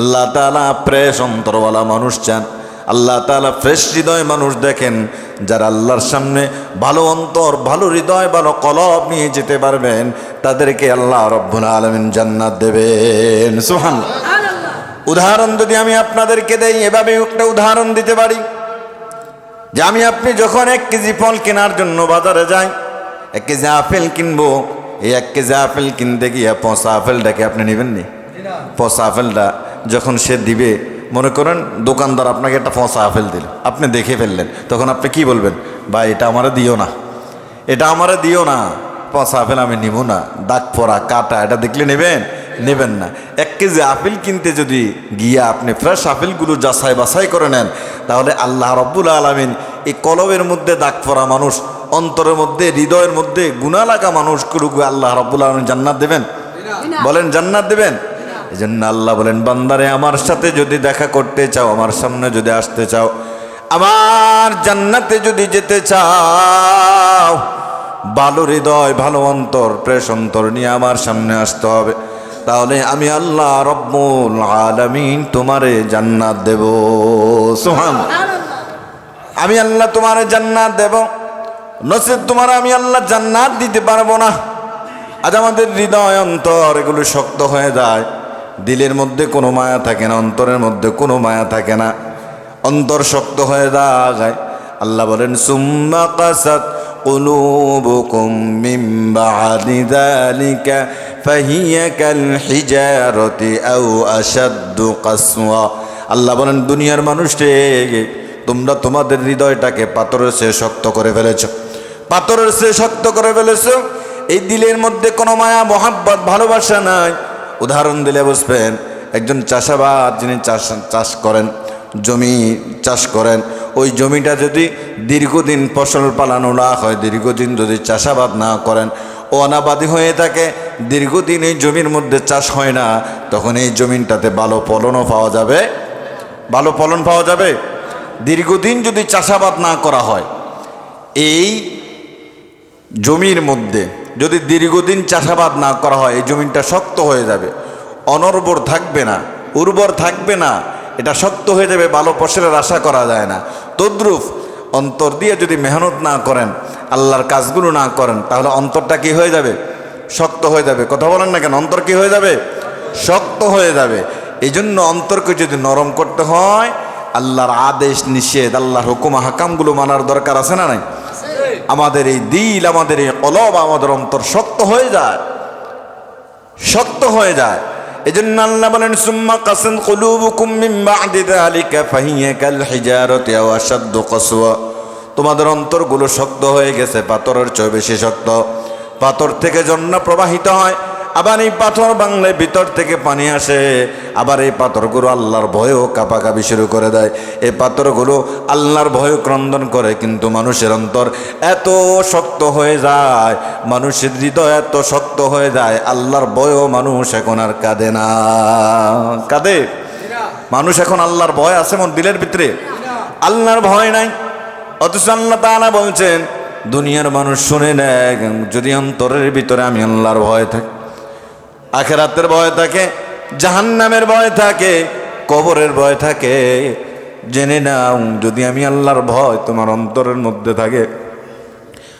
আল্লাহ তাআলা ফ্রেশ অন্তরওয়ালা মানুষ চান। আল্লাহ তাআলা ফ্রেশ হৃদয় মানুষ দেখেন যারা আল্লাহর সামনে ভালো অন্তর ভালো হৃদয় ভালো কলব নিয়ে যেতে পারবেন তাদেরকে আল্লাহ রব্বুল আলমিন জান্নাত দেবেন। সুহান উদাহরণ যদি আমি আপনাদেরকে দেই এভাবে একটা উদাহরণ দিতে পারি। যে আমি আপনি যখন এক কেজি ফল কেনার জন্য বাজারে যাই এক কেজি আপেল কিনবো এই এক কেজি আপেল কিনতে গিয়া পচা আপেলটাকে আপনি নেবেন নি? পচা আপেলটা যখন সে দিবে, মনে করেন দোকানদার আপনাকে একটা পচা আপেল দিল। আপনি দেখে ফেললেন। তখন আপনি কি বলবেন? বা এটা আমারে দিও না। এটা আমারে দিও না। পচা আপেল আমি নিব না। দাগ পরা, কাটা, এটা দেখলে নেবেন? নেবেন না। এক কেজি আপেল কিনতে যদি গিয়া আপনি ফ্রেশ আপেলগুলো যাচাই বাছাই করে নেন, তাহলে আল্লাহ রব্বুল আলমিন এই কলবের মধ্যে দাগ পরা মানুষ অন্তরের মধ্যে হৃদয়ের মধ্যে গুণা লাগা মানুষগুলোকে আল্লাহ রব্বুল আলমিন জান্নাত দেবেন। বলেন জান্নাত দেবেন? এই জন্য আল্লাহ বলেন বান্দারে আমার সাথে যদি দেখা করতে চাও আমার সামনে যদি আসতে চাও আমার জান্নাতে যদি যেতে চাও ভালো হৃদয় ভালো অন্তর প্রেস অন্তর নিয়ে আমার সামনে আসতে হবে। তাহলে আমি আল্লাহ রব্বুল আলমিন তোমারে জান্নাত দেব। সোহান আমি আল্লাহ তোমারে জান্নাত দেব। নসিব তোমার আমি আল্লাহ জান্নাত দিতে পারবো না আজ আমাদের হৃদয় অন্তর এগুলো শক্ত হয়ে যায় দিলের মধ্যে কোনো মায়া থাকে না অন্তরের মধ্যে কোনো মায়া থাকে না অন্তর শক্ত হয়ে যায় আল্লাহ বলেন সুম্মা কাসাত قلوبكم من بعد ذلك فهي كالحجارة أو أشد قسوة আল্লাহ বলেন দুনিয়ার মানুষকে তোমরা তোমাদের হৃদয়টাকে পাথরের চেয়ে শক্ত করে ফেলেছ পাথরের চেয়ে শক্ত করে ফেলেছ? এই দিলের মধ্যে কোনো মায়া, মহাব্বত, ভালোবাসা নাই। উদাহরণ দিলে বুঝবেন, একজন চাষাবাদ যিনি চাষ চাষ করেন, জমি চাষ করেন, ওই জমিটা যদি দীর্ঘদিন ফসল পালানো না হয়, দীর্ঘদিন যদি চাষাবাদ না করেন, ও অনাবাদী হয়ে থাকে, দীর্ঘদিন এই জমির মধ্যে চাষ হয় না, তখন এই জমিনটাতে ভালো ফলনও পাওয়া যাবে। ভালো ফলন পাওয়া যাবে। দীর্ঘদিন যদি চাষাবাদ না করা হয়, এই জমির মধ্যে যদি দীর্ঘদিন চাষাবাদ না করা হয়, এই জমিনটা শক্ত হয়ে যাবে। অনর্বর থাকবে না, উর্বর থাকবে না, এটা শক্ত হয়ে যাবে, ভালো ফসলের আশা করা যায় না। তদ্রুপ অন্তর দিয়ে যদি মেহনত না করেন, আল্লাহর কাজগুলো না করেন, তাহলে অন্তরটা কি হয়ে যাবে? শক্ত হয়ে যাবে। কথা বলেন না কেন? অন্তর কি হয়ে যাবে? শক্ত হয়ে যাবে। এই জন্য অন্তরকে যদি নরম করতে হয়, আল্লাহর আদেশ নিষেধ, আল্লাহর হুকুম হাকামগুলো মানার দরকার আছে না নাই? আমাদের এই দিল, আমাদের এই অলব আমাদের অন্তর শক্ত হয়ে যায়। শক্ত হয়ে যায়। এই জন্য আল্লাহ বলেন, সুম্মা কাসেন কুলুবুকুম মিন বাদি কাল হিজারাতি আও আশাদ্দু তোমাদের অন্তরগুলো শক্ত হয়ে গেছে, পাথরের চেয়ে বেশি শক্ত। পাথর থেকে জন্না প্রবাহিত হয়। আবার এই পাথর বাংলায় ভিতর থেকে পানি আসে, আবার এই পাথরগুলো আল্লাহর ভয়েও কাপাকাপি শুরু করে দেয়। এই পাথরগুলো আল্লাহর ভয় ক্রন্দন করে, কিন্তু মানুষের অন্তর এত শক্ত হয়ে যায়, মানুষের হৃদয় এত শক্ত হয়ে যায়, আল্লাহর ভয়ও মানুষ এখন আর কাঁদে না। কাঁদে? মানুষ এখন আল্লাহর ভয় আছে মন দিলের ভিতরে? আল্লাহর ভয় নাই। অথচ আল্লাহ তাআলা বলছেন, দুনিয়ার মানুষ শুনে নেয় যদি অন্তরের ভিতরে আমি আল্লাহর ভয় থাকি। আখেরাতের ভয় থাকে, জাহান্নামের ভয় থাকে, কবরের ভয় থাকে। জেনে নাও, যদি আমি আল্লাহর ভয় তোমার অন্তরের মধ্যে থাকে,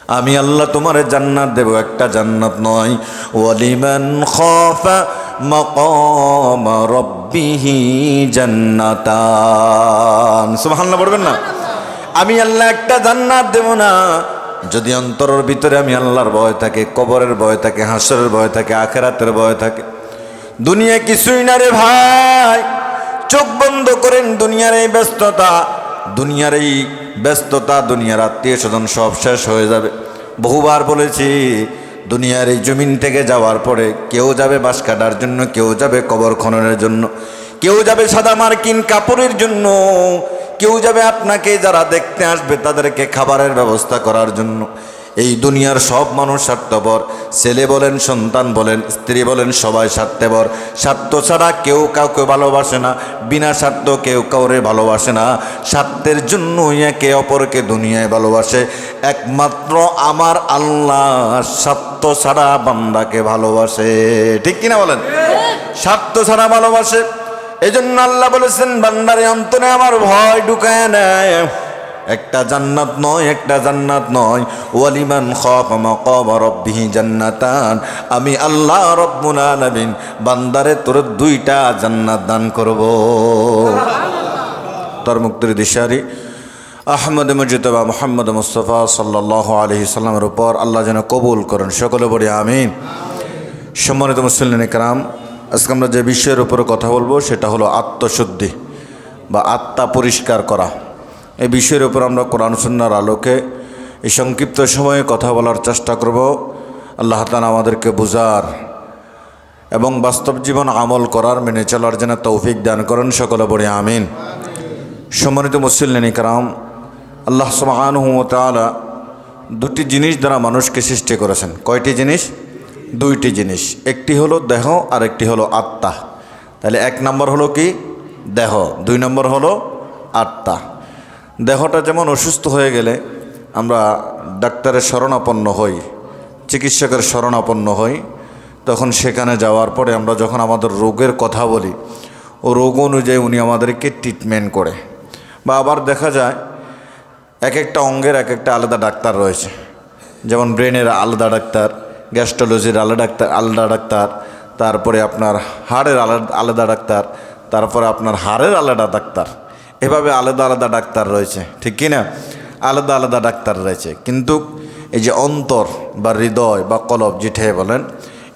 আমি আল্লাহ তোমার জান্নাত দেব, একটা জান্নাত নয়। ওয়ালিমান খাফা মাকাম রাব্বিহি জান্নাতান। সুবহানাল্লাহ পড়বেন না? আমি আল্লাহ একটা জান্নাত দেব না যদি অন্তরের ভিতরে আমি আল্লাহর ভয় থাকে, কবরের ভয় থাকে, হাসরের ভয় থাকে, আখেরাতের ভয় থাকে দুনিয়া কিছুই না রে ভাই। চোখ বন্ধ করেন দুনিয়ার এই ব্যস্ততা, দুনিয়ার এই ব্যস্ততা, দুনিয়ার আত্মীয় স্বজন সব শেষ হয়ে যাবে। বহুবার বলেছি, দুনিয়ার এই জমিন থেকে যাওয়ার পরে কেউ যাবে বাঁশ কাটার জন্য, কেউ যাবে কবর খননের জন্য, কেউ যাবে সাদা মার্কিন কাপড়ের জন্য কেউ যাবে আপনাকে যারা দেখতে আসবে তাদেরকে খাবারের ব্যবস্থা করার জন্য। এই দুনিয়ার সব মানুষ স্বার্থপর। ছেলে বলেন সন্তান বলেন স্ত্রী বলেন সবাই স্বার্থপর। স্বার্থ ছাড়া কেউ কাউকে ভালোবাসে না। বিনা স্বার্থ কেউ কাউরে ভালোবাসে না। স্বার্থের জন্য একে অপরকে দুনিয়ায় ভালোবাসে। একমাত্র আমার আল্লাহ স্বার্থ ছাড়া বান্দাকে ভালোবাসে। ঠিক কিনা বলেন? স্বার্থ ছাড়া ভালোবাসে। এই জন্য আল্লাহ বলেছেন বান্দারে অন্তরে আমার ভয় ঢুকায় নেয়। একটা জান্নাত নয় একটা জান্নাত নয়। ওয়ালিমান রাব্বিহি জান্নাতান। আমি আল্লাহ রব্বুল আলামিন বান্দারে তোর দুইটা জান্নাত দান করব। তার মুক্তির দিশারি আহমদ মুজিতবা মোহাম্মদ মুস্তফা সাল্লাহ আলহি সাল্লামের উপর আল্লাহ যেন কবুল করেন। সকলে বলি আমিন। সম্মানিত মুসলিম কারাম আজকে আমরা যে বিষয়ের উপরে কথা বলব, সেটা হলো আত্মশুদ্ধি বা আত্মা পরিষ্কার করা। এই বিষয়ের উপর আমরা কোরআন সুন্নার আলোকে এই সংক্ষিপ্ত সময়ে কথা বলার চেষ্টা করব। আল্লাহ তালা আমাদেরকে বুঝার এবং বাস্তব জীবন আমল করার, মেনে চলার জন্য তৌফিক দান করেন সকলে বলে আমিন। সম্মানিত মুসলিম কারাম, আল্লাহ সুবাহানুহতালা দুটি জিনিস দ্বারা মানুষকে সৃষ্টি করেছেন। কয়টি জিনিস? দুইটি জিনিস, একটি হলো দেহ আর একটি হলো আত্মা। তাহলে এক নম্বর হলো কি? দেহ। দুই নম্বর হলো আত্মা। দেহটা যেমন অসুস্থ হয়ে গেলে আমরা ডাক্তারের শরণাপন্ন হই, চিকিৎসকের শরণাপন্ন হই, তখন সেখানে যাওয়ার পরে আমরা যখন আমাদের রোগের কথা বলি, ও রোগ অনুযায়ী উনি আমাদেরকে ট্রিটমেন্ট করে। বা আবার দেখা যায়, এক একটা অঙ্গের এক একটা আলাদা ডাক্তার রয়েছে। যেমন ব্রেনের আলাদা ডাক্তার গ্যাস্ট্রোলজির আলাদা ডাক্তার আলাদা ডাক্তার, তারপরে আপনার হাড়ের আলাদা আলাদা ডাক্তার, তারপরে আপনার হাড়ের আলাদা ডাক্তার। এভাবে আলাদা আলাদা ডাক্তার রয়েছে, ঠিক কি না? আলাদা আলাদা ডাক্তার রয়েছে। কিন্তু এই যে অন্তর বা হৃদয় বা কলব যেটাই বলেন,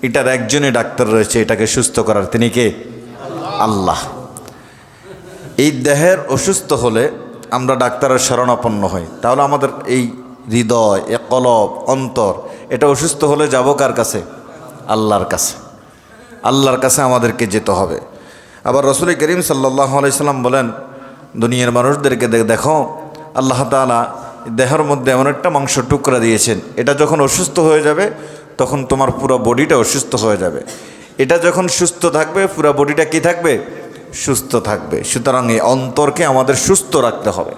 এটার একজনই ডাক্তার রয়েছে, এটাকে সুস্থ করার। তিনি কে? আল্লাহ। এই দেহের অসুস্থ হলে আমরা ডাক্তারের শরণাপন্ন হই। তাহলে আমাদের এই হৃদয়, এ কলব, অন্তর এটা অসুস্থ হলে যাব কার কাছে? আল্লাহর কাছে। আল্লাহর কাছে আমাদেরকে যেতে হবে। আবার রসুল করিম সাল্লাহ আলাইসাল্লাম বলেন, দুনিয়ার মানুষদেরকে দেখো, আল্লাহ তালা দেহের মধ্যে এমন একটা মাংস টুকরা দিয়েছেন, এটা যখন অসুস্থ হয়ে যাবে, তখন তোমার পুরো বডিটা অসুস্থ হয়ে যাবে। এটা যখন সুস্থ থাকবে, পুরো বডিটা কি থাকবে? সুস্থ থাকবে। সুতরাং এই অন্তরকে আমাদের সুস্থ রাখতে হবে।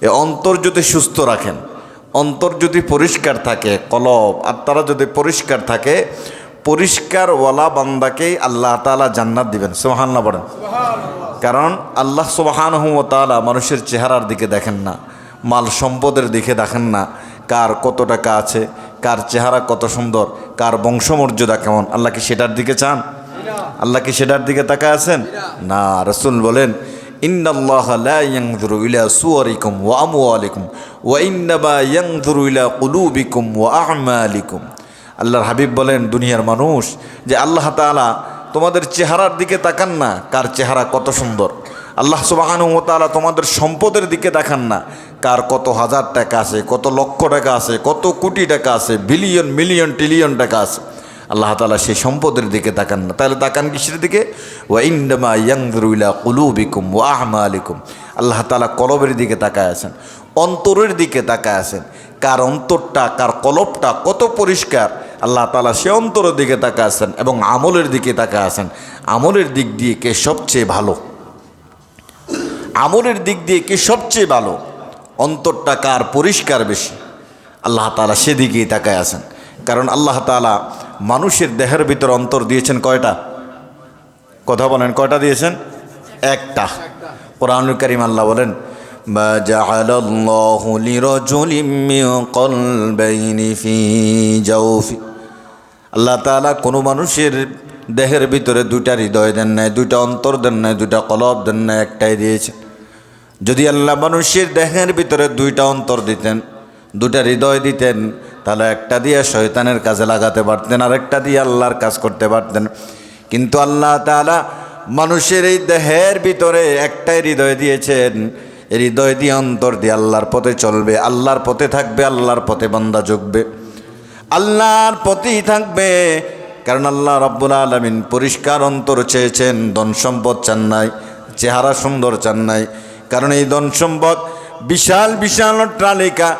এ অন্তর যদি সুস্থ রাখেন অন্তর যদি পরিষ্কার থাকে কলব আত্মারা যদি পরিষ্কার থাকে পরিষ্কারওয়ালা বান্দাকেই আল্লাহ তালা জান্নাত দিবেন। সোহান্না বলেন। কারণ আল্লাহ সোহান তালা মানুষের চেহারার দিকে দেখেন না মাল সম্পদের দিকে দেখেন না কার কত টাকা আছে কার চেহারা কত সুন্দর কার বংশমর্যাদা কেমন আল্লাহ কি সেটার দিকে চান? আল্লাহ কি সেটার দিকে তাকা আছেন? না। রসুল বলেন ইয়ানজুরু ইলা সুওয়ারিকুম ওয়া আমওয়ালিকুম। ওয়া আল্লাহর হাবিব বলেন, দুনিয়ার মানুষ, যে আল্লাহ তাআলা তোমাদের চেহারার দিকে তাকান না, কার চেহারা কত সুন্দর। আল্লাহ তাআলা তোমাদের সম্পদের দিকে দেখান না, কার কত হাজার টাকা আছে, কত লক্ষ টাকা আছে, কত কোটি টাকা আছে, বিলিয়ন, মিলিয়ন, ট্রিলিয়ন টাকা আছে। আল্লাহ তালা সেই সম্পদের দিকে তাকান না। তাহলে তাকান কিসের দিকে? ওয়া ইন্ডামা ইয়াংদুরুইলা কুলুবিকুম ওয়া আহমালিকুম আল্লাহ তালা কলবের দিকে তাকায় আছেন। অন্তরের দিকে তাকায় আছেন। কার অন্তরটা, কার কলবটা কত পরিষ্কার। আল্লাহ তালা সে অন্তরের দিকে তাকায় আছেন এবং আমলের দিকে তাকায় আছেন। আমলের দিক দিয়ে কে সবচেয়ে ভালো? আমলের দিক দিয়ে কে সবচেয়ে ভালো? অন্তরটা কার পরিষ্কার বেশি? আল্লাহ তালা সেদিকেই তাকায় আছেন। কারণ আল্লাহ তালা মানুষের দেহের ভিতর অন্তর দিয়েছেন কয়টা? কথা বলেন, কয়টা দিয়েছেন? একটা। কোরআনুল করিম আল্লাহ বলেন ما جعل الله لرجل من قلبين في جوفه আল্লাহ তাআলা কোনো মানুষের দেহের ভিতরে দুইটা হৃদয় দেন নাই দুইটা অন্তর দেন নাই দুইটা কলব দেন নাই একটাই দিয়েছেন যদি আল্লাহ মানুষের দেহের ভিতরে দুইটা অন্তর দিতেন দুটা হৃদয় দিতেন তাহলে একটা দিয়ে শয়তানের কাজে লাগাতে পারতেন আর একটা দিয়ে আল্লাহর কাজ করতে পারতেন কিন্তু আল্লাহ তাআলা মানুষের এই দেহের ভিতরে একটাই হৃদয় দিয়েছেন এই হৃদয় দিয়ে অন্তর দিয়ে আল্লাহর পথে চলবে, আল্লাহর পথে থাকবে, আল্লাহর পথে বান্দা যোগবে আল্লাহর পথেই থাকবে, কারণ আল্লাহ রব্বুল আলমিন পরিষ্কার অন্তর চেয়েছেন, ধন সম্পদ চান নাই, চেহারা সুন্দর চান নাই। কারণ এই ধন সম্পদ বিশাল বিশাল অট্টালিকা,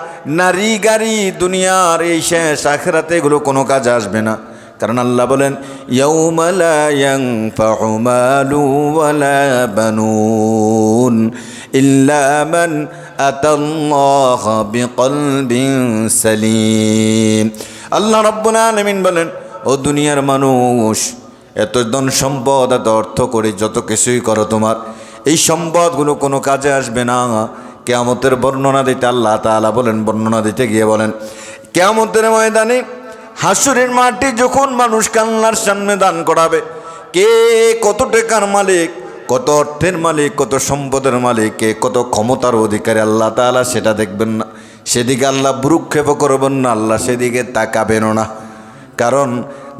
নারী, গাড়ি, দুনিয়ার এই শেষ আখেরাতে এগুলো কোনো কাজে আসবে না। কারণ আল্লাহ বলেন, ইয়াউমা লা বানুন ইল্লা মান আতাল্লাহ বিকলবিন সালিম আল্লাহ রাব্বুল বলেন, ও দুনিয়ার মানুষ, এত ধন সম্পদ, এত অর্থ করে যত কিছুই করো তোমার, এই সম্পদগুলো কোনো কাজে আসবে না। কেয়ামতের বর্ণনা দিতে আল্লাহ তাআলা বলেন, বর্ণনা দিতে গিয়ে বলেন, কেয়ামতের ময়দানে হাসুরের মাটি যখন মানুষ কান্নার সামনে দান করাবে, কে কত টাকার মালিক কত অর্থের মালিক কত সম্পদের মালিক কে কত ক্ষমতার অধিকারী আল্লাহ তাআলা সেটা দেখবেন না। সেদিকে আল্লাহ ভ্রুক্ষেপ করবেন না আল্লাহ সেদিকে তাকাবেনও না। কারণ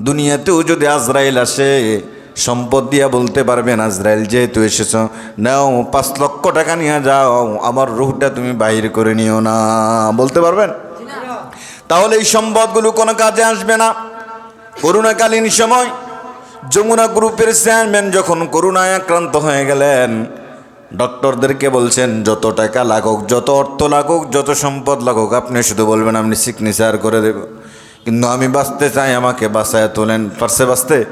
দুনিয়াতেও যদি আজরাইল আসে সম্পদ দিয়া বলতে পারবেন আজরাইল যেহেতু এসেছ নাও পাঁচ লক্ষ টাকা নিয়ে যাও আমার রুহটা তুমি বাহির করে নিও না। বলতে পারবেন? তাহলে এই সম্পদগুলো কোনো কাজে আসবে না। করুণাকালীন সময় যমুনা গ্রুপের চেয়ারম্যান যখন করোনায় আক্রান্ত হয়ে গেলেন, ডক্টরদেরকে বলছেন, যত টাকা লাগুক, যত অর্থ লাগুক, যত সম্পদ লাগুক, আপনি শুধু বলবেন আপনি সিগনেচার করে দেব। কিন্তু আমি বাঁচতে চাই, আমাকে বাঁচায় তোলেন। পারছে বাঁচতে?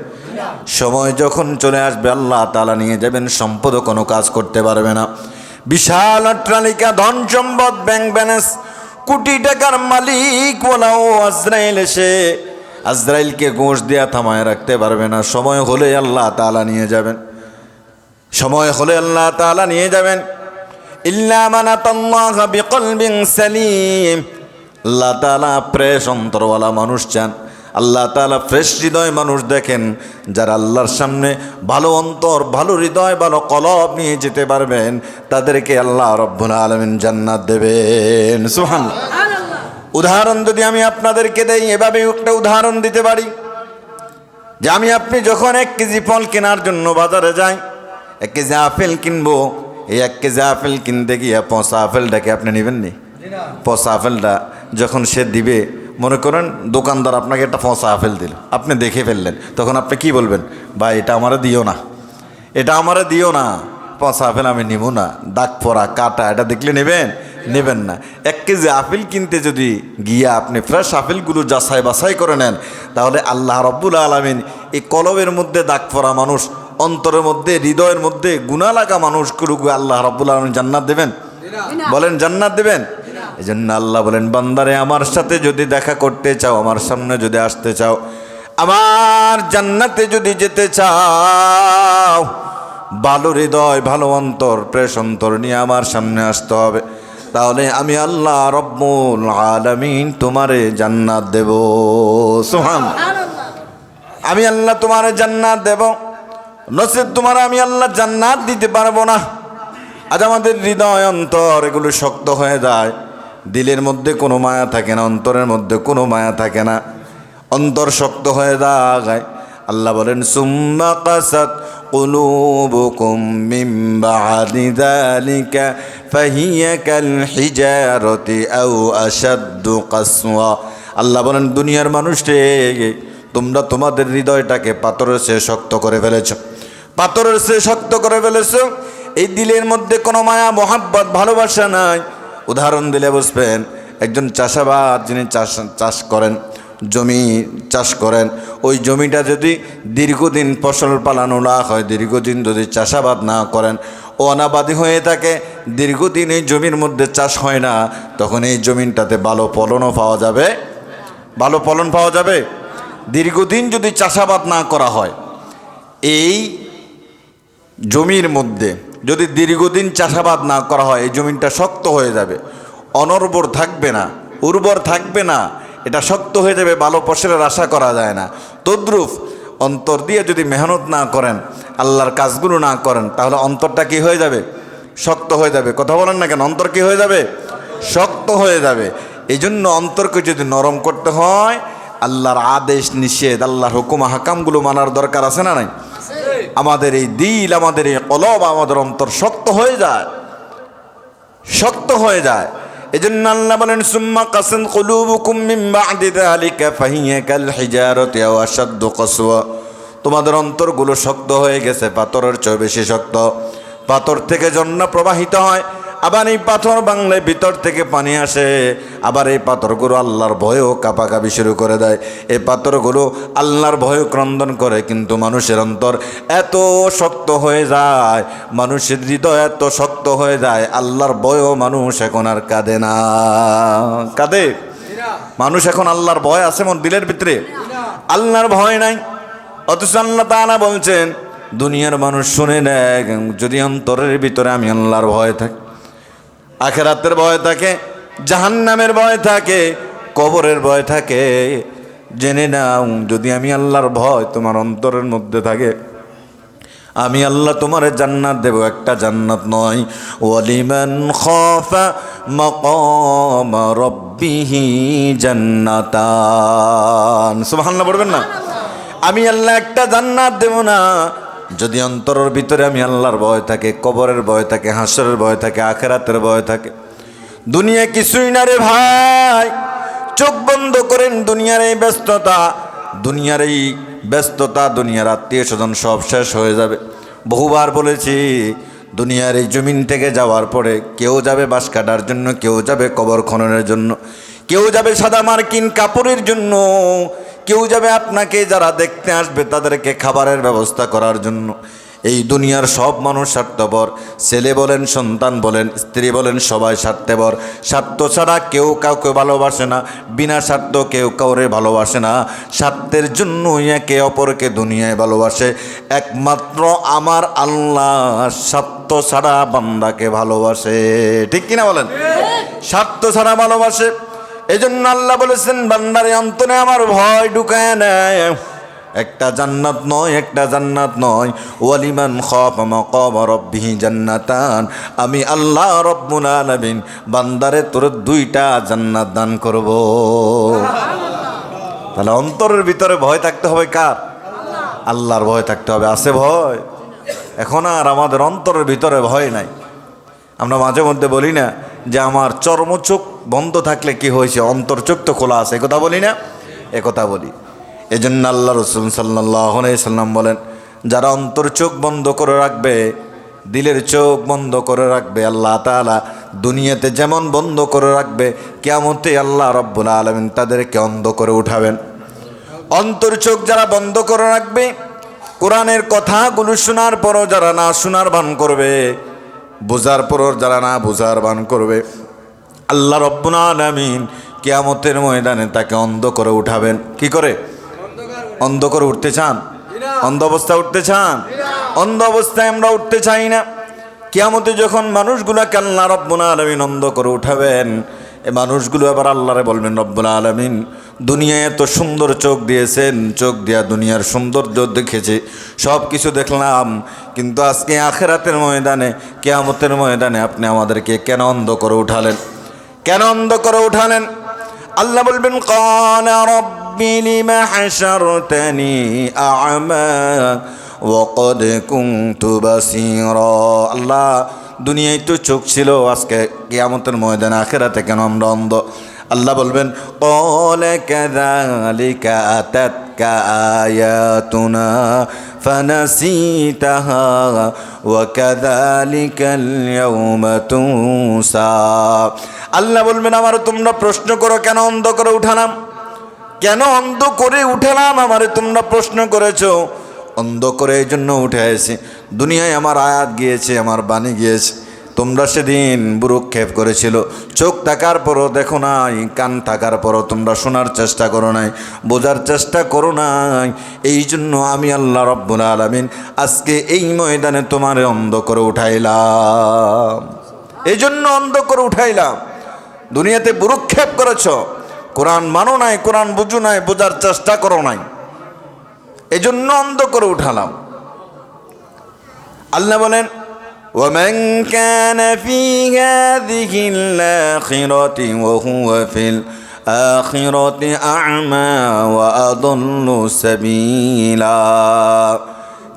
সময় যখন চলে আসবে, আল্লাহ তালা নিয়ে যাবেন, সম্পদও কোনো কাজ করতে পারবে না। বিশাল অট্টালিকা, ধন সম্পদ ব্যাংক ব্যালেন্স কোটি টাকার মালিক বলাও আজরাইল এসে আজরাইলকে গোশ দেয়া থামায় রাখতে পারবে না। সময় হলে আল্লাহ তালা নিয়ে যাবেন। সময় হলে আল্লাহ তালা নিয়ে যাবেন। আল্লাহ তালা ফ্রেশ অন্তরওয়ালা মানুষ চান। আল্লাহ তালা ফ্রেশ হৃদয় মানুষ দেখেন, যারা আল্লাহর সামনে ভালো অন্তর, ভালো হৃদয়, ভালো কলব নিয়ে যেতে পারবেন, তাদেরকে আল্লাহ রব্বুল আলমিন জান্নাত দেবেন। সুহান উদাহরণ যদি আমি আপনাদেরকে দেই এভাবে একটা উদাহরণ দিতে পারি। যে আমি আপনি যখন এক কেজি ফল কেনার জন্য বাজারে যাই, এক কেজি আপেল কিনবো, এই এক কেজি আপেল কিনতে গিয়ে পচা আপেলটাকে আপনি নেবেন নি? পচা আপেলটা যখন সে দিবে, মনে করেন দোকানদার আপনাকে একটা পচা আপেল দিল। আপনি দেখে ফেললেন। তখন আপনি কি বলবেন? বা এটা আমারে দিও না। এটা আমারে দিও না। পচা আপেল আমি নিব না। দাগ পরা, কাটা, এটা দেখলে নেবেন? নেবেন না। এক কেজি আপেল কিনতে যদি গিয়া আপনি ফ্রেশ আপেলগুলো যাচাই বাছাই করে নেন তাহলে আল্লাহ রব্বুল আলমিন এই কলবের মধ্যে দাগ পরা মানুষ অন্তরের মধ্যে হৃদয়ের মধ্যে গুণা লাগা মানুষগুলোকে আল্লাহ রব্বুল আলমিন জান্নাত দেবেন? বলেন জান্নাত দেবেন? এই জন্য আল্লাহ বলেন বান্দারে আমার সাথে যদি দেখা করতে চাও আমার সামনে যদি আসতে চাও আমার জান্নাতে যদি যেতে চাও ভালো হৃদয় ভালো অন্তর প্রেস অন্তর নিয়ে আমার সামনে আসতে হবে। তাহলে আমি আল্লাহ রব্বুল আলামিন তোমারে জান্নাত দেব। সোহান আমি আল্লাহ তোমারে জান্নাত দেব। নসিদ তোমার আমি আল্লাহ জান্নাত দিতে পারব না। আজ আমাদের হৃদয় অন্তর এগুলো শক্ত হয়ে যায়। দিলের মধ্যে কোনো মায়া থাকে না, অন্তরের মধ্যে কোনো মায়া থাকে না। অন্তর শক্ত হয়ে যায়। আল্লাহ বলেন, সুম্মা কাসাত قلوبكم من بعد ذلك فهي كالحجارة أو أشد قسوة আল্লাহ বলেন দুনিয়ার মানুষ রে তোমরা তোমাদের হৃদয়টাকে পাথরের চেয়ে শক্ত করে ফেলেছ পাথরের চেয়ে শক্ত করে ফেলেছ এই দিলের মধ্যে কোনো মায়া মোহাব্বত ভালোবাসা নাই উদাহরণ দিলে বুঝবেন একজন চাষাবাদ যিনি চাষ চাষ করেন জমি চাষ করেন, ওই জমিটা যদি দীর্ঘদিন ফসল পালানো না হয়, দীর্ঘদিন যদি চাষাবাদ না করেন ও অনাবাদী হয়ে থাকে, দীর্ঘদিন এই জমির মধ্যে চাষ হয় না, তখন এই জমিনটাতে ভালো ফলনও পাওয়া যাবে। ভালো ফলন পাওয়া যাবে। দীর্ঘদিন যদি চাষাবাদ না করা হয়, এই জমির মধ্যে যদি দীর্ঘদিন চাষাবাদ না করা হয়, এই জমিনটা শক্ত হয়ে যাবে, অনর্বর থাকবে না, উর্বর থাকবে না এটা শক্ত হয়ে যাবে, ভালো ফসলের আশা করা যায় না। তদ্রুপ, অন্তর দিয়ে যদি মেহনত না করেন, আল্লাহর কাজগুলো না করেন, তাহলে অন্তরটা কি হয়ে যাবে? শক্ত হয়ে যাবে। কথা বলেন না কেন? অন্তর কি হয়ে যাবে? শক্ত হয়ে যাবে। এই জন্য অন্তরকে যদি নরম করতে হয়, আল্লাহর আদেশ নিষেধ, আল্লাহর হুকুম হাকামগুলো মানার দরকার আছে না নাই? আমাদের এই দিল, আমাদের এই কলব, আমাদের অন্তর শক্ত হয়ে যায়। শক্ত হয়ে যায়। এই জন্য আল্লাহ বলেন, সুম্মা কাসেন কুলুবুকুম মিন বাদি যালিকা ফাহিয়া কাল হিজারাতি আও আশাদ্দু কাসওয়া। তোমাদের অন্তরগুলো শক্ত হয়ে গেছে, পাথরের চেয়ে বেশি শক্ত। পাথর থেকে জন্য প্রবাহিত হয় আবার এই পাথর বাংলায় ভিতর থেকে পানি আসে। আবার এই পাথরগুলো আল্লাহর ভয়েও কাঁপাকাঁপি শুরু করে দেয়। এই পাথরগুলো আল্লাহর ভয়ে ক্রন্দন করে, কিন্তু মানুষের অন্তর এত শক্ত হয়ে যায়, মানুষের হৃদয় এত শক্ত হয়ে যায়, আল্লাহর ভয়েও মানুষ এখন আর কাঁদে না। কাঁদে? মানুষ এখন আল্লাহর ভয় আছে মন দিলের ভিতরে? আল্লাহর ভয় নাই। অথচ আল্লাহ তাআলা বলছেন, দুনিয়ার মানুষ শুনে নেয় যদি অন্তরের ভিতরে আমি আল্লাহর ভয় থাকি। আখেরাতের ভয় থাকে, জাহান্নামের ভয় থাকে, কবরের ভয় থাকে। জেনে নাও, যদি আমি আল্লাহর ভয় তোমার অন্তরের মধ্যে থাকে, আমি আল্লাহ তোমার জান্নাত দেব, একটা জান্নাত নয়। ওয়ালিমান খাফা মাকাম রব্বিহি জান্নাতান। সুবহানাল্লাহ পড়বেন না? আমি আল্লাহ একটা জান্নাত দেব না যদি অন্তরের ভিতরে আমি আল্লাহর ভয় থাকে, কবরের ভয় থাকে, হাসরের ভয় থাকে, আখেরাতের ভয় থাকে, দুনিয়া কিছুই না রে ভাই। চোখ বন্ধ করেন দুনিয়ার এই ব্যস্ততা। দুনিয়ার এই ব্যস্ততা, দুনিয়ার আত্মীয় স্বজন সব শেষ হয়ে যাবে। বহুবার বলেছি, দুনিয়ার এই জমিন থেকে যাওয়ার পরে কেউ যাবে বাঁশ কাটার জন্য, কেউ যাবে কবর খননের জন্য, কেউ যাবে সাদা মার্কিন কাপড়ের জন্য কেউ যাবে আপনাকে যারা দেখতে আসবে তাদেরকে খাবারের ব্যবস্থা করার জন্য। এই দুনিয়ার সব মানুষ স্বার্থপর। ছেলে বলেন সন্তান বলেন স্ত্রী বলেন সবাই স্বার্থপর। স্বার্থ ছাড়া কেউ কাউকে ভালোবাসে না। বিনা স্বার্থ কেউ কাউরে ভালোবাসে না। স্বার্থের জন্য একে অপরকে দুনিয়ায় ভালোবাসে। একমাত্র আমার আল্লাহ স্বার্থ ছাড়া বান্দাকে ভালোবাসে। ঠিক কিনা বলেন? স্বার্থ ছাড়া ভালোবাসে। এই জন্য আল্লাহ বলেছেন, বান্দারে অন্তরে আমার ভয় ঢুকায় নেয়। একটা জান্নাত নয়, একটা জান্নাত নয়। ওয়ালিমান খফ মাকাম রব্বিহি জান্নাতান। আমি আল্লাহ রব্বুল আলামিন, বান্দারে তোর দুইটা জান্নাত দান করব। তাহলে অন্তরের ভিতরে ভয় থাকতে হবে কার? আল্লাহর ভয় থাকতে হবে। আছে ভয়? এখন আর আমাদের অন্তরের ভিতরে ভয় নাই। আমরা মাঝে মধ্যে বলি না যে আমার চর্মচোখ বন্ধ থাকলে কি হয়েছে? অন্তর চোখ তো খোলা আছে, একথা বলি না? একথা বলি। এজন্য আল্লাহ রসুল সাল্লাহ সাল্লাম বলেন, যারা অন্তর চোখ বন্ধ করে রাখবে, দিলের চোখ বন্ধ করে রাখবে, আল্লাহ তালা দুনিয়াতে যেমন বন্ধ করে রাখবে কেমতে আল্লাহ রব্বুল আলমিন তাদেরকে অন্ধ করে উঠাবেন। অন্তর চোখ যারা বন্ধ করে রাখবে, কোরআনের কথাগুলো শোনার পরও যারা না শোনার ভান করবে বোঝার পর যারা না বোঝার বান করবে, আল্লাহ রব্বুল আলমিন কেয়ামতের ময়দানে তাকে অন্ধ করে উঠাবেন। কি করে? অন্ধ করে উঠতে চান? অন্ধ অবস্থা উঠতে চান? অন্ধ অবস্থায় আমরা উঠতে চাই না। কেয়ামতে যখন মানুষগুলাকে আল্লাহ রব্বুল আলমিন অন্ধ করে উঠাবেন, এ মানুষগুলো আবার আল্লাহরে বলবেন, রব্বুল আলমিন দুনিয়ায় এত সুন্দর চোখ দিয়েছেন চোখ দিয়া দুনিয়ার সৌন্দর্য দেখেছে সব কিছু দেখলাম কিন্তু আজকে আখেরাতের ময়দানে কেয়ামতের ময়দানে আপনি আমাদেরকে কেন অন্ধ করে উঠালেন কেন অন্ধ করে উঠালেন আল্লাহ বলবেন قال رب لم حشرتني أعمى وقد كنت بصيرا আল্লাহ দুনিয়ায় তো চোখ ছিল আজকে কিয়ামতের ময়দানে আখেরাতে কেন আমরা অন্ধ আল্লাহ বলবেন কলে কাদালিকা আল্লাহ বলবেন, আমার তোমরা প্রশ্ন করো, কেন অন্ধ করে উঠালাম? কেন অন্ধ করে উঠালাম আমার তোমরা প্রশ্ন করেছ? অন্ধ করে এই জন্য উঠে আসি দুনিয়ায় আমার আয়াত গিয়েছে, আমার বাণী গিয়েছে। তোমরা সেদিন বুরুক্ষেপ করেছিল। চোখ থাকার পরও দেখো নাই, কান থাকার পরও তোমরা শোনার চেষ্টা করো নাই, বোঝার চেষ্টা করো নাই। এই জন্য আমি আল্লাহ রব্বুল আলমিন আজকে এই ময়দানে তোমার অন্ধ করে উঠাইলাম। এই জন্য অন্ধ করে উঠাইলাম। দুনিয়াতে বুরুক্ষেপ করেছ। কোরআন মানো নাই, কোরআন বুঝু নাই, বোঝার চেষ্টা করো নাই। এজন্য অন্ধ করে উঠালাম। আল্লাহ বলেন ومن كان في هذه الآخرة وهو في الآخرة أعمى وأضل سبيلا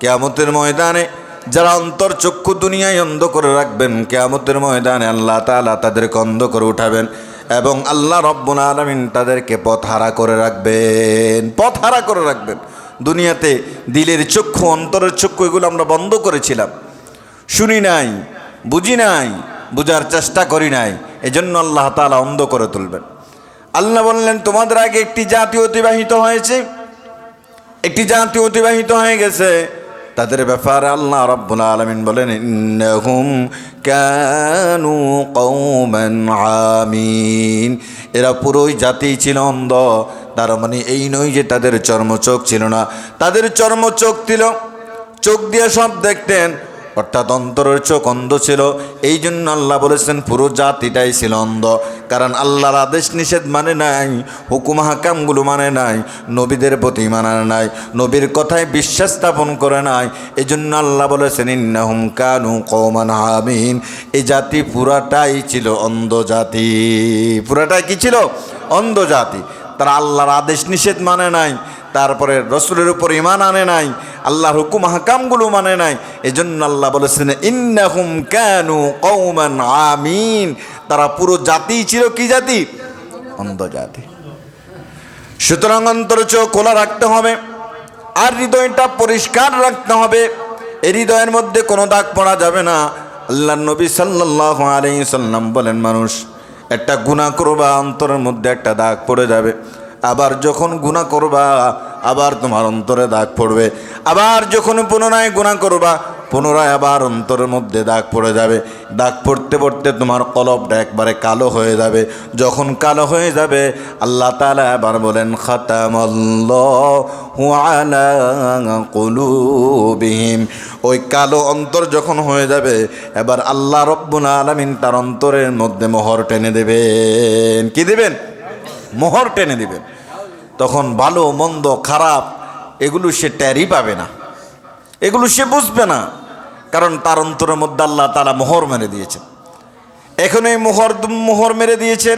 কেয়ামতের ময়দানে যারা অন্তর চক্ষু দুনিয়ায় অন্ধ করে রাখবেন কেয়ামতের ময়দানে আল্লাহ তাআলা তাদেরকে অন্ধ করে উঠাবেন এবং আল্লাহ রব্বুল আলমিন তাদেরকে পথ হারা করে রাখবেন পথ হারা করে রাখবেন দুনিয়াতে দিলের চক্ষু অন্তরের চক্ষু এগুলো আমরা বন্ধ করেছিলাম শুনি নাই, বুঝি নাই, বুঝার চেষ্টা করি নাই, এজন্য আল্লাহ তাআলা অন্ধ করে তুলবেন। আল্লাহ বললেন, তোমাদের আগে একটি জাতি অতিবাহিত হয়েছে। একটি জাতি অতিবাহিত হয়ে গেছে। তাদের ব্যাপারে আল্লাহ রাব্বুল আলামিন বলেন, ইন্নাহুম কানু কওমান আমিন। এরা পুরোই জাতি ছিল অন্ধ। তার মানে এই নয় যে তাদের চর্মচোখ ছিল না। তাদের চর্মচোখ ছিল, চোখ দিয়ে সব দেখতেন। অর্থাৎ অন্তরের চোখ অন্ধ ছিল। এই জন্য আল্লাহ বলেছেন, পুরো জাতিটাই ছিল অন্ধ। কারণ আল্লাহর আদেশ নিষেধ মানে নাই, হুকুম হাকামগুলো মানে নাই, নবীদের প্রতি মানে নাই, নবীর কথায় বিশ্বাস স্থাপন করে নাই। এই জন্য আল্লাহ বলেছেন, ইন্নাহুম কানু কৌমান হামিন। এই জাতি পুরাটাই ছিল অন্ধ জাতি। পুরাটাই কি ছিল? অন্ধ জাতি। তারা আল্লাহর আদেশ নিষেধ মানে নাই। তারপরে রসুলের উপর ইমান আনে নাই, আল্লাহর হুকুম হাকামগুলো মানে নাই। এজন্য আল্লাহ বলেছেন, ইন্নাহুম কানু কৌমান আমিন। তারা পুরো জাতি ছিল কি জাতি? অন্ধ জাতি। সুতরাং অন্তর চোখ খোলা রাখতে হবে, আর হৃদয়টা পরিষ্কার রাখতে হবে। এই হৃদয়ের মধ্যে কোনো দাগ পড়া যাবে না। আল্লাহ নবী সাল্লাহ আলাইহি সাল্লাম বলেন, মানুষ, একটা গুণা করবা অন্তরের মধ্যে একটা দাগ পড়ে যাবে। আবার যখন গুণা করবা, আবার তোমার অন্তরে দাগ পড়বে। আবার যখন পুনরায় গুণা করবা, পুনরায় আবার অন্তরের মধ্যে দাগ পড়ে যাবে। দাগ পড়তে পড়তে তোমার কলবটা একবারে কালো হয়ে যাবে। যখন কালো হয়ে যাবে, আল্লাহ তালা আবার বলেন কুলুবিহিম। ওই কালো অন্তর যখন হয়ে যাবে, এবার আল্লাহ রব্বুল আলামিন তার অন্তরের মধ্যে মোহর টেনে দেবেন। কি দেবেন? মোহর টেনে দিবেন। তখন ভালো, মন্দ, খারাপ, এগুলো সে ট্যারই পাবে না। এগুলো সে বুঝবে না, কারণ তার অন্তরের মধ্যে আল্লাহ তালা মোহর মেরে দিয়েছেন। এখন এই মোহর মোহর মেরে দিয়েছেন,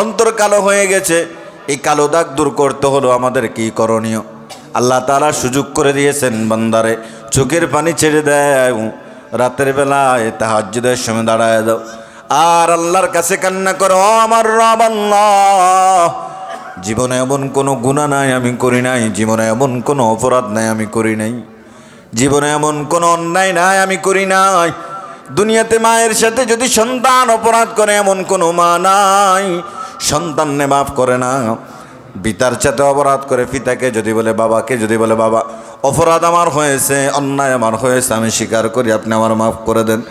অন্তর কালো হয়ে গেছে, এই কালো দাগ দূর করতে হলো আমাদের কি করণীয়? আল্লাহ তালা সুযোগ করে দিয়েছেন বান্দারে, চোখের পানি ছেড়ে দেয় রাতের বেলায় তাহাজ্জুদের সময় দাঁড়ায় দাও। আর আল্লাহর কাছে কান্না করো আমার রব আল্লাহ জীবনে এমন কোনো গুণা নাই আমি করি নাই, জীবনে এমন কোনো অপরাধ নাই আমি করি নাই। জীবনে এমন কোনো অন্যায় নাই আমি করি নাই। দুনিয়াতে মায়ের সাথে যদি সন্তান অপরাধ করে, এমন কোনো মা নাই। সন্তান নে মাফ করে না। পিতার সাথে অপরাধ করে, পিতাকে যদি বলে বাবাকে যদি বলে, বাবা, অপরাধ আমার হয়েছে, অন্যায় আমার হয়েছে, আমি স্বীকার করি, আপনি আমার মাফ করে দেন।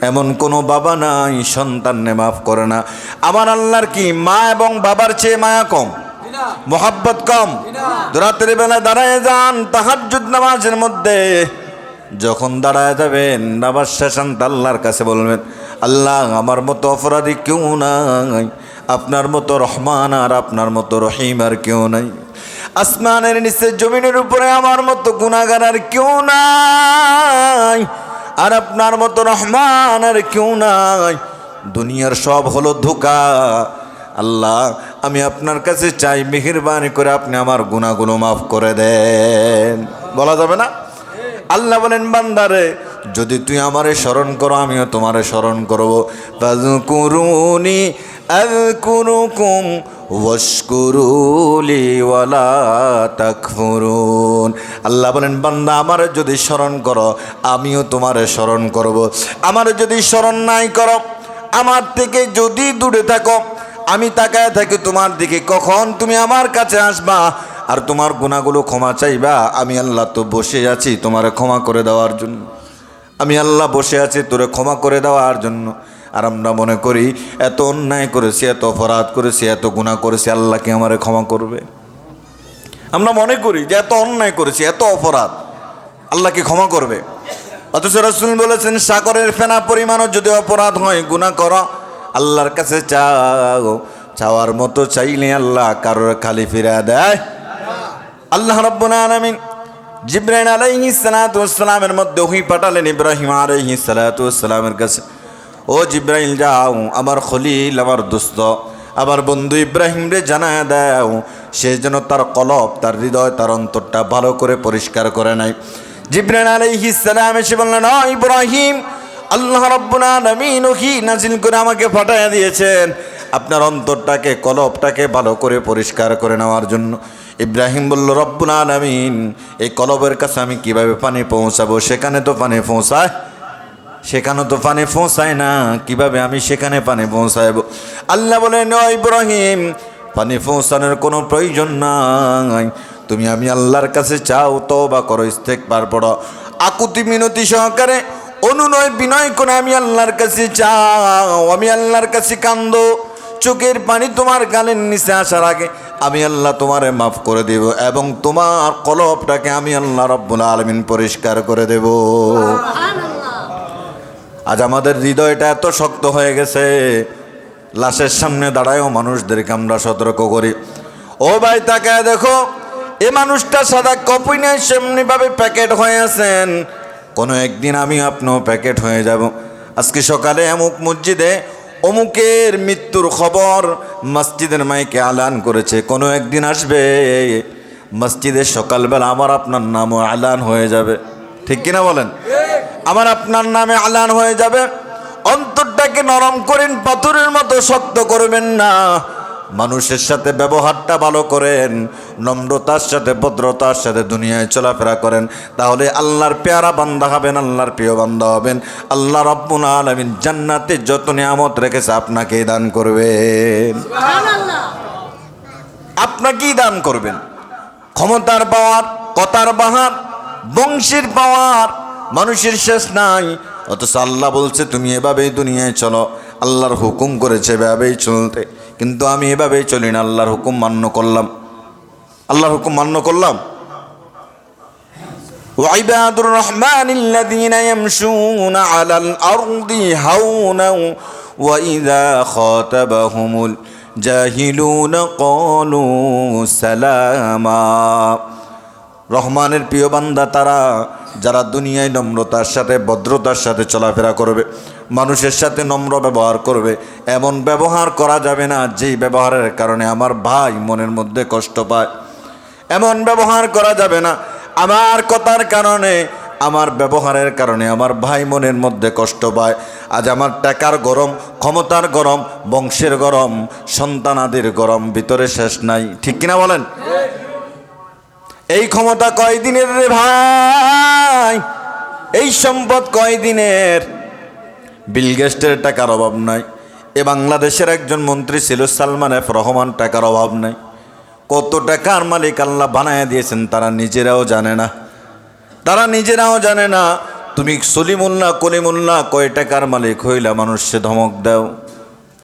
এমন কোনো বাবা নাই সন্তান নে মাফ করে না। আমার আল্লাহর কি মা এবং বাবার চেয়ে মায়া কম? মোহাব্বত কম। রাতের বেলা দাঁড়ায় যান তাহাজ্জুদ নামাজের মধ্যে। যখন দাঁড়ায় যাবেন, নামাজ শেষান আল্লাহর কাছে বলবেন, আল্লাহ, আমার মতো অপরাধী কেউ নাই। আপনার মতো রহমান আর আপনার মতো রহিম আর কেউ নাই। আসমানের নিচে জমিনের উপরে আমার মতো গুণাগার আর কেউ নাই। আর আপনার মতো রহমান আর কেউ নাই। দুনিয়ার সব হলো ধোকা। আল্লাহ, আমি আপনার কাছে চাই, মেহেরবানি করে আপনি আমার গুণাগুলো মাফ করে দেন। বলা যাবে না? আল্লাহ বলেন, বান্দারে, যদি তুই আমারে স্মরণ করো, আমিও তোমারে স্মরণ করব। ওয়ালা তাকফুরুন। আল্লাহ বলেন, বান্দা, আমারে যদি স্মরণ করো, আমিও তোমারে স্মরণ করব। আমারে যদি স্মরণ নাই করো, আমার থেকে যদি দূরে থাকো আমি তাকায় থাকি তোমার দিকে, কখন তুমি আমার কাছে আসবা? আর তোমার গুণাগুলো ক্ষমা চাইবা? আমি আল্লাহ তো বসে আছি তোমার ক্ষমা করে দেওয়ার জন্য। আমি আল্লাহ বসে আছি তোরে ক্ষমা করে দেওয়ার জন্য। আর আমরা মনে করি, এত অন্যায় করেছি, এত অপরাধ করেছি, এত গুণা করেছি, আল্লাহ কি আমারে ক্ষমা করবে? আমরা মনে করি যে এত অন্যায় করেছি, এত অপরাধ, আল্লাহ কি ক্ষমা করবে? অথচ রসুল বলেছেন, সাগরের ফেনা পরিমাণও যদি অপরাধ হয় গুণা করো আল্লাহর কাছে চাও, চাওয়ার মতো চাইলে আল্লাহ কারোর খালি ফিরে দেয়। আল্লাহ রব্বুল আলামিন জিব্রাইল আলাইহিস সালাতু ওয়াসসালামের মধ্যে ওহি পাঠালেন ইব্রাহিম আলাইহিস সালাতু ওয়াসসালামের কাছে। ও জিব্রাইল, যাও, আমার খলিল, আমার দোস্ত, আমার বন্ধু ইব্রাহিম রে জানায় দাও, সে যেন তার কলব, তার হৃদয়, তার অন্তরটা ভালো করে পরিষ্কার করে নাই জিব্রাইল আলাইহিস সালাম এসে বললেন ইব্রাহিম আল্লাহ রব্বুল আলামিন ওহি নাজিল করে আমাকে পাঠাইয়া দিয়েছেন। আপনার অন্তরটাকে, কলবটাকে ভালো করে পরিষ্কার করে নেওয়ার জন্য। ইব্রাহিম বলল, রব্বুল আলামিন, এই কলবের কাছে আমি কীভাবে পানি পৌঁছাবো? সেখানে তো পানি পৌঁছায়, সেখানে তো পানি পৌঁছায় না। কীভাবে আমি সেখানে পানি পৌঁছাইব আল্লাহ বলেন, "ও ইব্রাহিম, পানি পৌঁছানোর কোনো প্রয়োজন নাই। তুমি আমি আল্লাহর কাছে চাও তো বা করো ইস্তেকবার পড়ো। আকুতি মিনতি সহকারে অনুনয় বিনয় করে আমি আল্লাহর কাছে চাও আমি আল্লাহর কাছে কান্দো। চোখের পানি তোমার গালের নিচে আসার আগে আমি আল্লাহ তোমারে মাফ করে দেব এবং তোমার কলবটাকে আমি আল্লাহ রব্বুল আলমিন পরিষ্কার করে দেব। আজ আমাদের হৃদয়টা এত শক্ত হয়ে গেছে লাশের সামনে দাঁড়ায়ও মানুষদেরকে আমরা সতর্ক করি। ও ভাই তাকে দেখো এ মানুষটা সাদা কপি নেই সেমনিভাবে প্যাকেট হয়ে আছেন। কোনো একদিন আমি আপনিও প্যাকেট হয়ে যাব। আজকে সকালে অমুক মসজিদে অমুকের মৃত্যুর খবর মসজিদের মাইকে আলান করেছে, কোনো একদিন আসবে। মসজিদের সকালবেলা আমার আপনার নামও আলান হয়ে যাবে। ঠিক কিনা বলেন? আমার আপনার নামে আলান হয়ে যাবে। অন্তরটাকে নরম করেন, পাথরের মতো শক্ত করবেন না। মানুষের সাথে ব্যবহারটা ভালো করেন নম্রতার সাথে ভদ্রতার সাথে দুনিয়ায় চলাফেরা করেন তাহলে আল্লাহর পেয়ারা বান্দা হবেন আল্লাহর প্রিয় বান্দা হবেন। আল্লাহ রব্বুল আলমিন জান্নাতে যত নিয়ামত রেখেছে আপনাকে দান করবেন। আপনাকেই দান করবেন। ক্ষমতার পাওয়ার কথার বাহার বংশের পাওয়ার মানুষের শেষ নাই। অথচ আল্লাহ বলছে তুমি এভাবেই দুনিয়ায় চলো। আল্লাহর হুকুম করেছে এভাবেই চলতে। কিন্তু আমি এভাবেই চলি না আল্লাহর হুকুম মান্য করলাম আল্লাহর হুকুম মান্য করলাম وعباد الرحمن الذين يمشون على الأرض هونا وإذا خاطبهم الجاهلون قالوا سلاما রহমানের প্রিয় বান্দা তারা যারা দুনিয়ায় নম্রতার সাথে, ভদ্রতার সাথে চলাফেরা করবে, মানুষের সাথে নম্র ব্যবহার করবে, এমন ব্যবহার করা যাবে না যেই ব্যবহারের কারণে আমার ভাই মনের মধ্যে কষ্ট পায়। এমন ব্যবহার করা যাবে না আমার কথার কারণে, আমার ব্যবহারের কারণে আমার ভাই মনের মধ্যে কষ্ট পায়। আজ আমার টাকার গরম, ক্ষমতার গরম, বংশের গরম, সন্তানাদের গরম ভিতরে শেষ নাই। ঠিক কিনা বলেন? এই ক্ষমতা কয়দিনের রে ভাই? এই সম্পদ কয়দিনের? বিলগেস্টের টাকার অভাব নাই। এ বাংলাদেশের একজন মন্ত্রী ছিল সালমান এফ রহমান, টাকার অভাব নাই। কত টাকার মালিক আল্লাহ বানায় দিয়েছেন তারা নিজেরাও জানে না। তারা নিজেরাও জানে না। তুমি সলিমুল্লাহ, কলিমুল্লাহ, কয় টাকার মালিক হইলা মানুষে ধমক দাও।